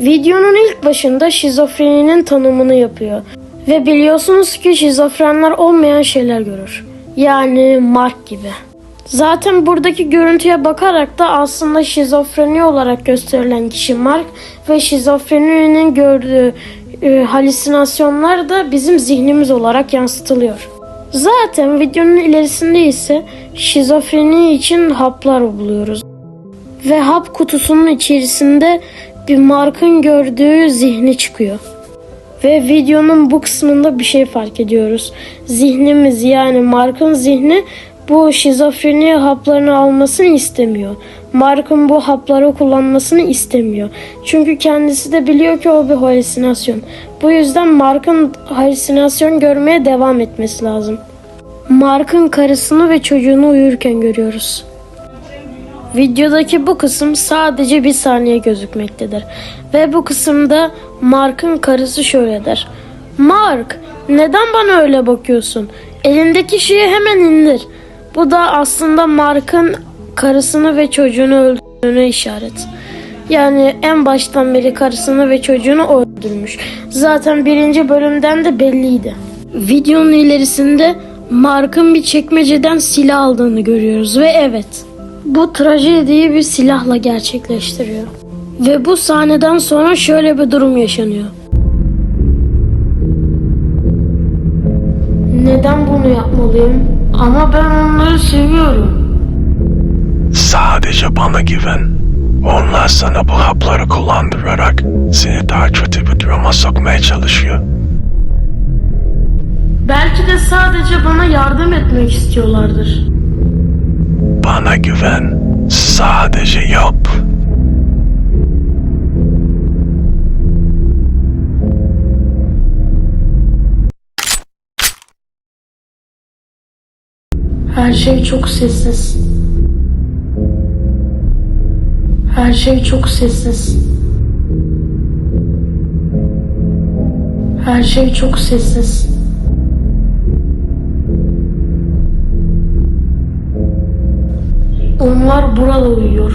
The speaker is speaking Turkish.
Videonun ilk başında şizofreninin tanımını yapıyor. Ve biliyorsunuz ki şizofrenler olmayan şeyler görür. Yani Mark gibi. Zaten buradaki görüntüye bakarak da aslında şizofreni olarak gösterilen kişi Mark ve şizofreninin gördüğü e, halüsinasyonlar da bizim zihnimiz olarak yansıtılıyor. Zaten videonun ilerisinde ise şizofreni için haplar buluyoruz. Ve hap kutusunun içerisinde bir Mark'ın gördüğü zihni çıkıyor. Ve videonun bu kısmında bir şey fark ediyoruz. Zihnimiz yani Mark'ın zihni bu şizofreni haplarını almasını istemiyor. Mark'ın bu hapları kullanmasını istemiyor. Çünkü kendisi de biliyor ki o bir halüsinasyon. Bu yüzden Mark'ın halüsinasyon görmeye devam etmesi lazım. Mark'ın karısını ve çocuğunu uyurken görüyoruz. Videodaki bu kısım sadece bir saniye gözükmektedir. Ve bu kısımda Mark'ın karısı şöyle der. Mark neden bana öyle bakıyorsun? Elindeki şeyi hemen indir. Bu da aslında Mark'ın karısını ve çocuğunu öldürdüğüne işaret. Yani en baştan beri karısını ve çocuğunu öldürmüş. Zaten birinci bölümden de belliydi. Videonun ilerisinde Mark'ın bir çekmeceden silah aldığını görüyoruz ve evet bu trajediyi bir silahla gerçekleştiriyor. Ve bu sahneden sonra şöyle bir durum yaşanıyor. Neden bunu yapmalıyım? Ama ben onları seviyorum. Sadece bana güven. Onlar sana bu hapları kullandırarak seni daha kötü bir duruma sokmaya çalışıyor. Belki de sadece bana yardım etmek istiyorlardır. Bana güven. Sadece yap. Her şey çok sessiz. Her şey çok sessiz. Her şey çok sessiz. Onlar burada uyuyor.